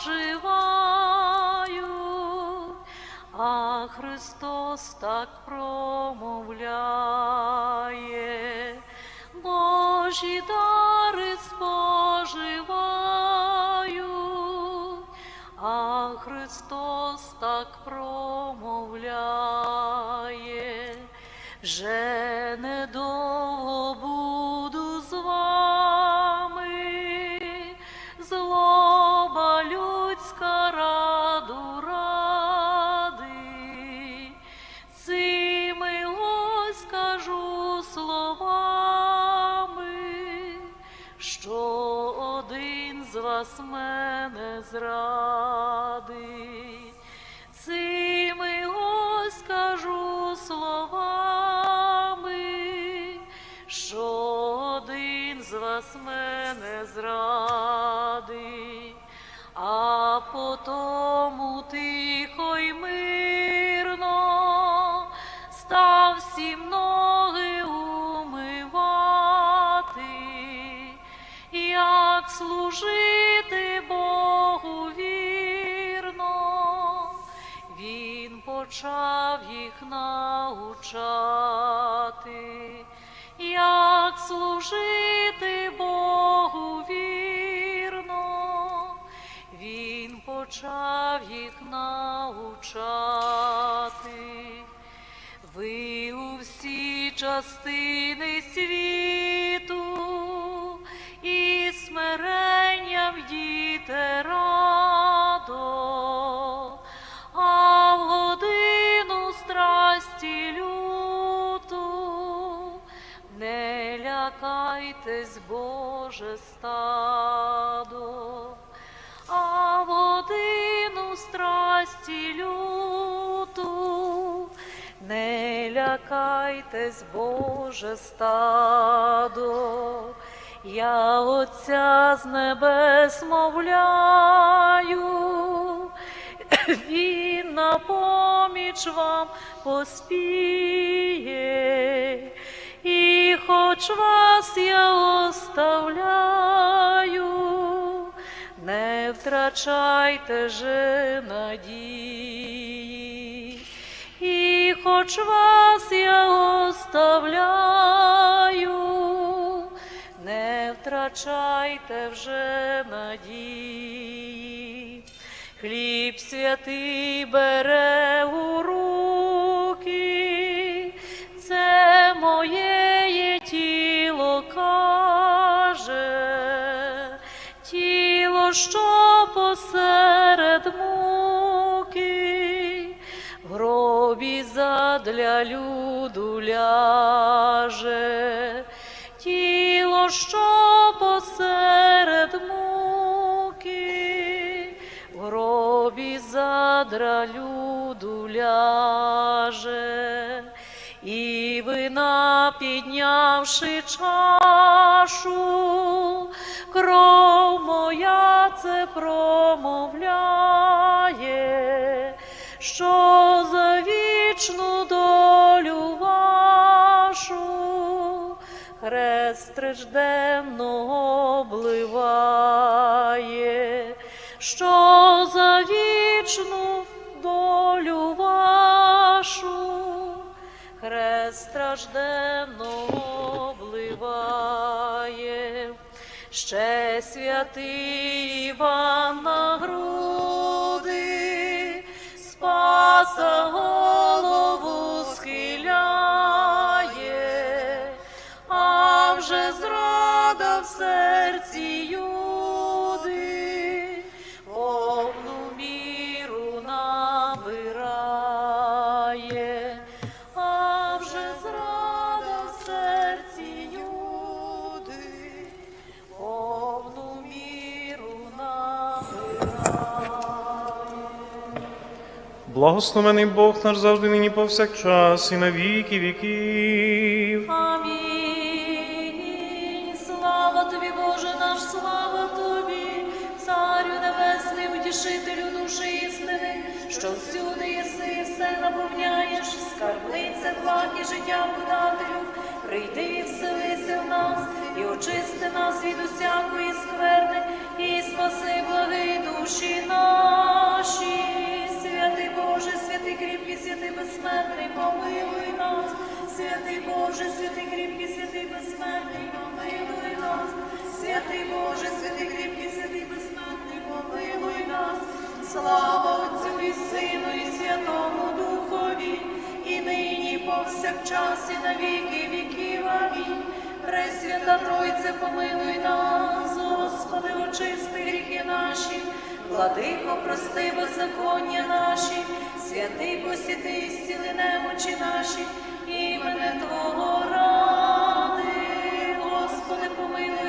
споживають, а Христос так промовляє, Божі дари споживають, а Христос так промовляє, вже недовго вас мене зради, Цими ось скажу словами, що один з вас мене зради, а потому почав їх научати, як служити Богу вірно, він почав їх научати. Ви у всі частини світу стадо, а в годину страсті люту не лякайтесь, Боже стадо, я Отця з небес мовляю, Він на поміч вам поспіє, хоч вас я оставляю, не втрачайте же надії, і хоч вас я оставляю, не втрачайте вже надії. Хліб святий бере у руки, що посеред муки, в гробі задля люду ляже, тіло, що посеред муки, в гробі задра люду ляже, і вина піднявши чашу, кров моя це промовляє, що за вічну долю вашу хрест стражденного обливає, що за вічну долю вашу хрест стражденного обливає, ще святий Іван на груди, спаса голову схиляє, а вже зрада в серці юди, Благословений Бог наш завжди нині повсякчас і на віки віків. Амінь. Слава тобі, Боже наш, слава тобі, Царю Небесний, утішителю душі істини, що всюди єси і все наповняєш, скарбниця і життя подателю. Прийди і вселися в нас, і очисти нас від усякої скверни, і спаси благи душі наші. Боже, святий кріпкий, святий безсмертний, помилуй нас, святий Боже, святий кріпкий, святий безсмертний, помилуй нас, святий Боже, святий кріпкий, святий безсмертний, помилуй нас, слава Отцю і Сину, і Святому Духові, і нині, і повсякчас, і на віки віків. Амінь. Пресвята Тройце, помилуй нас. Господи, очисти гріхи наші, владико, прости беззаконня наші, святий посіти, і немочі наші, імене Твого ради. Господи, помилуй,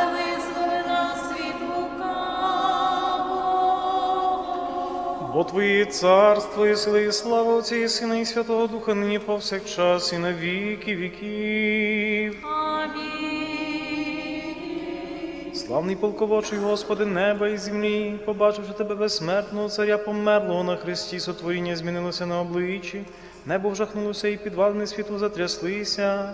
Бо Твоє царство і сили, і слава Отця і Сина, і Святого Духа, нині повсякчас, і на віки віків. Амінь. Славний полководчий, Господи, неба і землі, побачивши тебе безсмертного царя померлого на хресті, сотворіння змінилося на обличчі, небо вжахнулося і підвалини світу затряслися.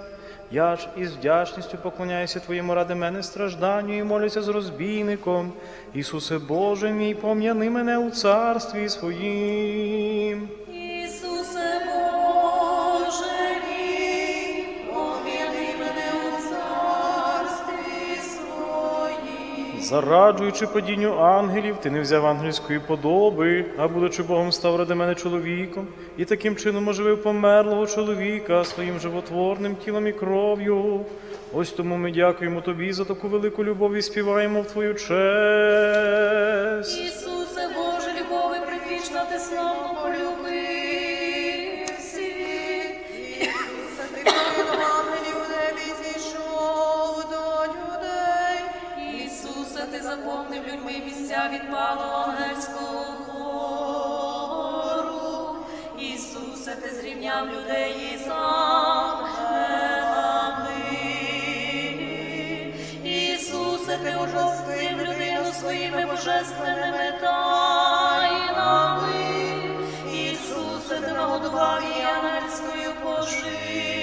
Я ж із вдячністю поклоняюся Твоєму ради мене стражданню і молюся з розбійником. Ісусе Боже мій, пом'яни мене у царстві своїм. Зараджуючи падінню ангелів, ти не взяв ангельської подоби, а будучи Богом став ради мене чоловіком, і таким чином оживив померлого чоловіка своїм животворним тілом і кров'ю. Ось тому ми дякуємо тобі за таку велику любов і співаємо в твою честь. Ісусе Боже, любові предвічна, ти славно полюбив заповнив людьми місця відпалого ангельського хору. Ісусе, ти зрівняв людей із ангелами. Ісусе, ти ожестив людину своїми божественними тайнами. Ісусе, ти нагодував її ангельською поживою.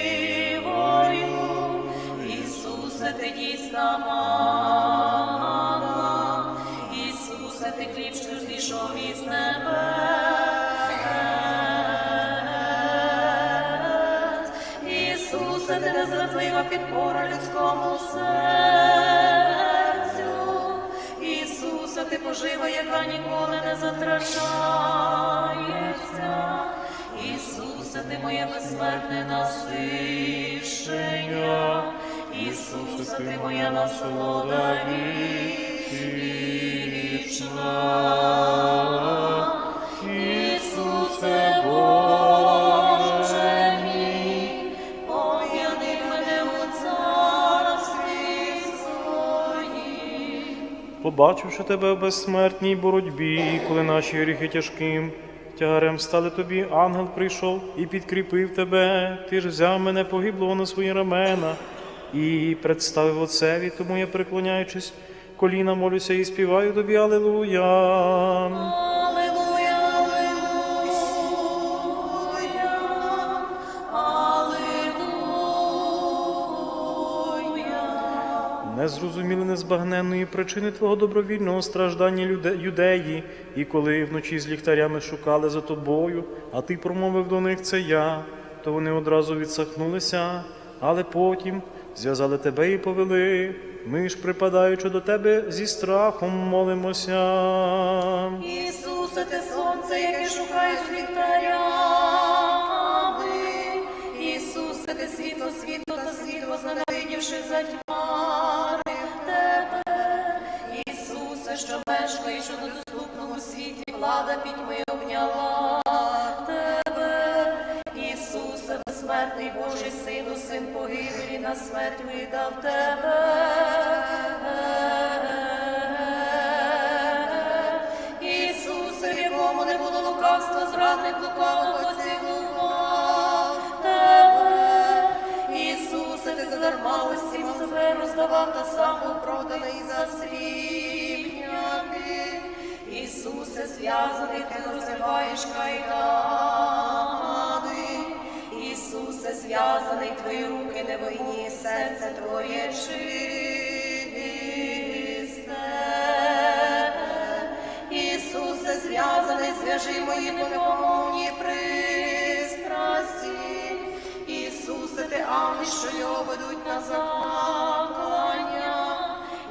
Що із небес. Ісусе, ти незрадлива підпора людському серцю. Ісусе, ти пожива, яка ніколи не затрачається. Ісусе, ти моє безсмертне насищення. Ісусе, ти моя насолода вічна. Ісусе Боже мій, пом'яни мене у царстві своїм. Побачивши тебе в безсмертній боротьбі, коли наші гріхи тяжким тягарем стали тобі, ангел прийшов і підкріпив тебе. Ти ж взяв мене погиблого на свої рамена і представив отцеві, тому я преклоняючись, коліна молюся і співаю тобі, Аллилуйя. Аллилуйя, аллилуйя, аллилуйя. Не зрозуміли незбагненної причини Твого добровільного страждання люде- юдеї, і коли вночі з ліхтарями шукали за тобою, а ти промовив до них це я, то вони одразу відсахнулися, але потім зв'язали тебе і повели. Ми ж, припадаючи до тебе, зі страхом молимося. Ісусе, ти сонце, яке шукаєш ліхтарями. Ісусе, ти світло, світло та світло, зненавидівши затьмарив тебе. Ісусе, що мешкаєш у недоступному світі, влада пітьми на смерть видав тебе, Ісусе, в не було лукавства, зрадник лукавого цілував тебе, Ісусе, ти задарма усім себе роздавав та сам проданий за срібняки. Ісусе, зв'язаний, ти розриваєш Ісусе, Зв'язаний твої руки не винні серце твоє чисте. Ісусе, зв'язаний, зв'яжи мої непомовні пристрасті. Ісусе, ти ангел, що його ведуть на заклання.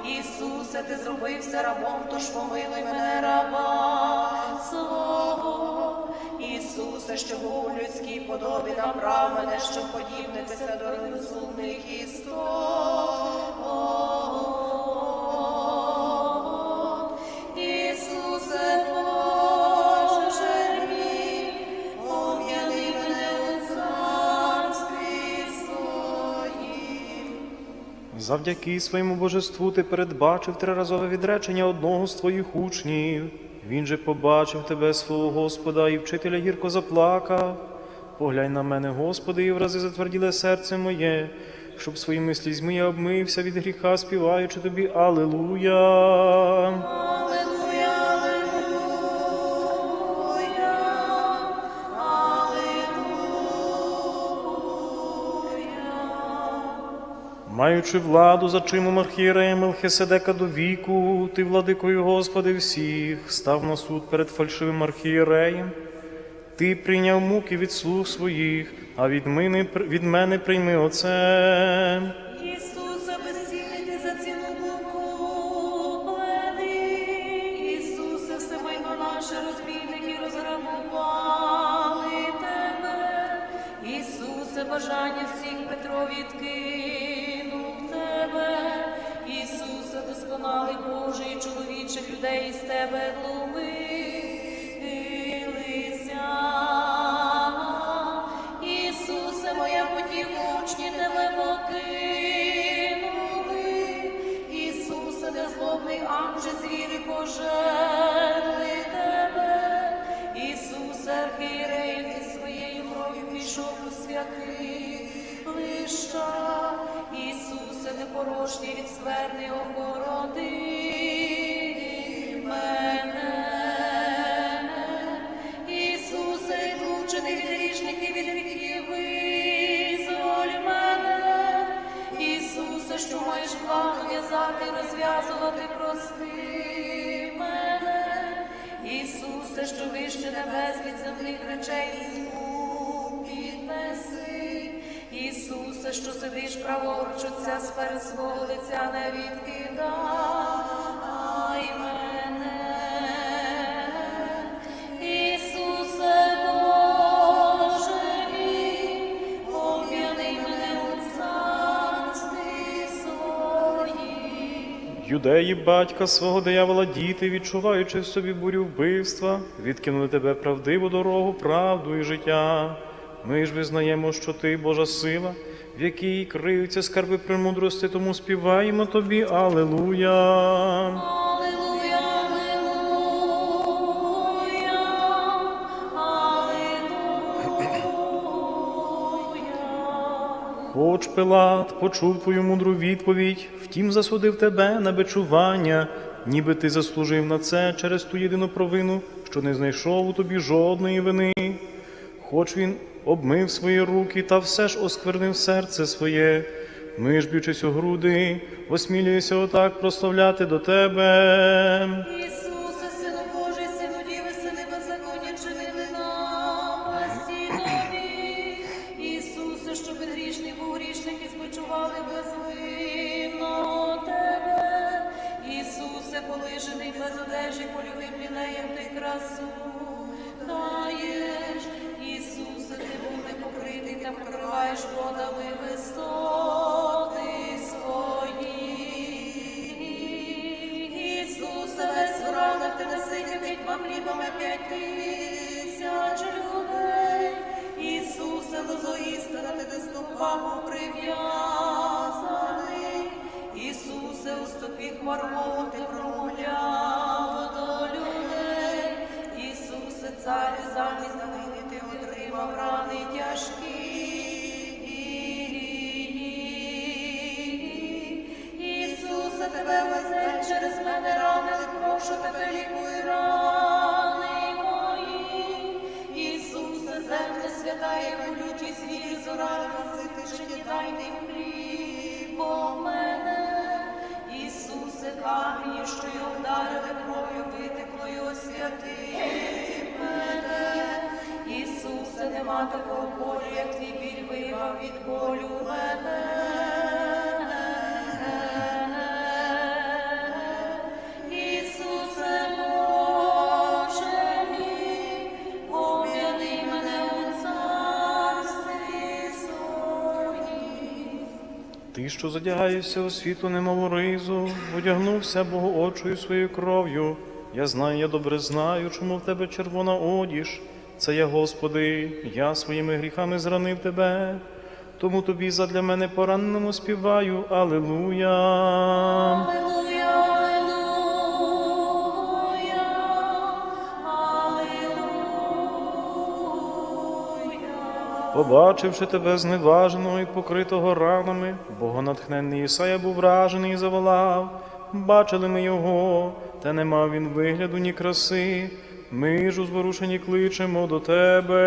Ісусе, ти зробився рабом, тож помилуй мене раба свого. Ісусе, що був у людській подобі, направ мене, щоб подібнитися до розумних істот. Ісусе, Боже мій, мене у. Завдяки своєму божеству ти передбачив триразове відречення одного з твоїх учнів. Він же побачив тебе, свого Господа, і вчителя гірко заплакав. Поглянь на мене, Господи, і врази затверділе серце моє, щоб своїми слізьми я обмився від гріха, співаючи тобі Алилуя. Маючи владу за чимом архієрея Мелхиседека до віку, ти, владикою Господи всіх, став на суд перед фальшивим архієреєм. Ти прийняв муки від слуг своїх, а від мене, від мене прийми оце. Учні тебе покинули. Ісусе, незлобний ангже, звірі пожерли тебе. Ісусе, архієрей, ти своєю кров'ю пішов у святилища. Ісусе, непорожній від скверни огороди що в'язати, розв'язувати, прости мене. Ісусе, що вище небес від земних речей, візьму, піднеси. Ісусе, що сидиш праворуч Отця сфери свого лиця, не відкидай Юдеї батька свого диявола діти, відчуваючи в собі бурю вбивства, відкинули тебе правдиву дорогу, правду і життя. Ми ж визнаємо, що ти Божа сила, в якій криються скарби премудрости, тому співаємо тобі Алелуя. Хоч Пилат почув твою мудру відповідь, втім засудив тебе на бичування, ніби ти заслужив на це через ту єдину провину, що не знайшов у тобі жодної вини. Хоч він обмив свої руки та все ж осквернив серце своє. Ми ж б'ючись у груди, осмілюємося отак прославляти до тебе. Тисяч людей. Ісусе, лозо істина, ти. Ісусе, у стопі хворого ти промовляв до людей. Ісусе, царю замість мав рани тяжкі. Тебе весь день через мене ранили, прошу тебе, лікуй рани свята, як люті хліб мене. Ісусе, камені, що його вдарили кров'ю, витеклою освяти мене. Ісусе, нема такого болю, як твій біль вибав від болю мене. Ти, що задягаєшся у світло, немов ризу, одягнувся богоочою своєю кров'ю. Я знаю, я добре знаю, чому в тебе червона одіж. Це я, Господи, я своїми гріхами зранив тебе. Тому тобі задля мене пораненому співаю. Алелуя. Побачивши тебе зневаженого і покритого ранами, богонатхненний Ісая був вражений і заволав. Бачили ми його, та не мав він вигляду ні краси. Ми ж у зворушенні кличемо до тебе.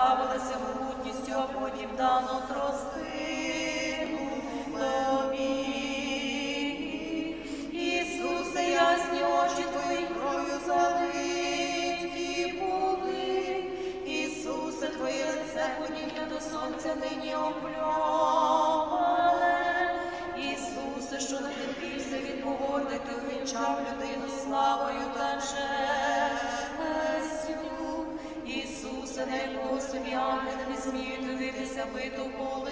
Твоя прославилася могутністю, а потім дано тростину тобі. Ісусе, ясні очі твої кров'ю залиті були. Ісусе, твоє лице подібне до сонця нині обльоване. Ісусе, що не терпівся від погоди, ти увінчав людину славою та честю. Собі ангели не сміють дивитися биту по